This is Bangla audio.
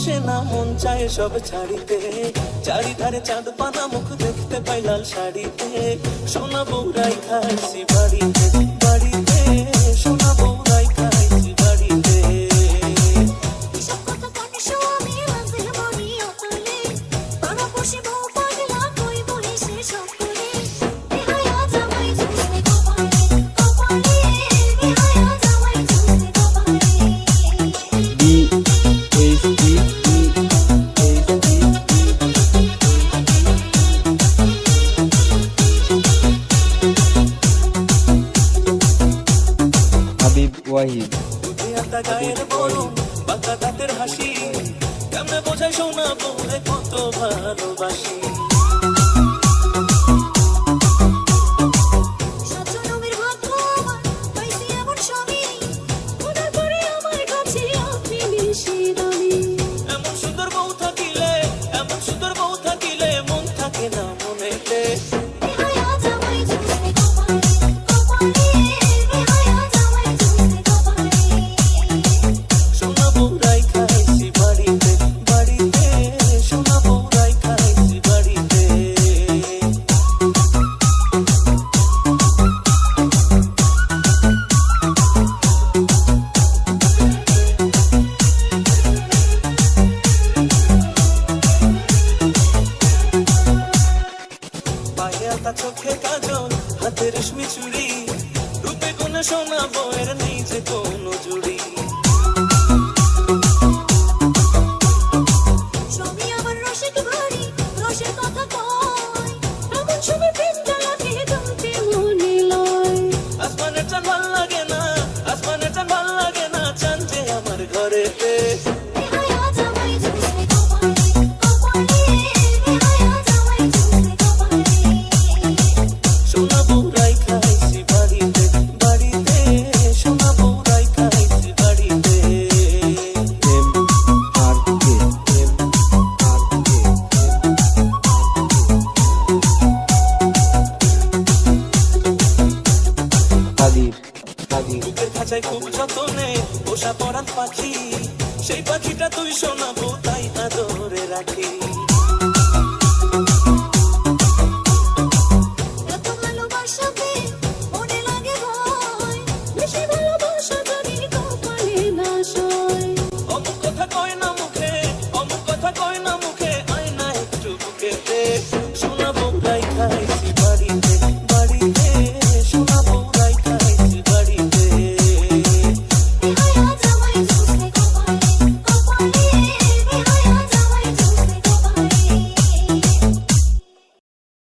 বসে না, মন চায় সব ছাড়িতে। চারিধারে চাঁদ পানা মুখ দেখতে পাই লাল শাড়িতে। সোনা বউরাই খাইছি বাড়িতে। হাবিব ওয়াহিদ। হাসি কেমনে বোঝাই শোনা বলে কত ভালোবাসি। আলতা চোখে কাজল হাতে রেশমি চুড়ি। রূপে কোনে সোনা বউয়ের নেই যে কোনো জুড়ি। আসমানের চান ভালো লাগে না আসমানের চান ভালো লাগে না চান যে আমার ঘরেতে। বুকে খাঁচায় খুব যতনে পোষা পরান পাখি। সেই পাখিটা তুই শোনাবো তাই আদরে রাখি।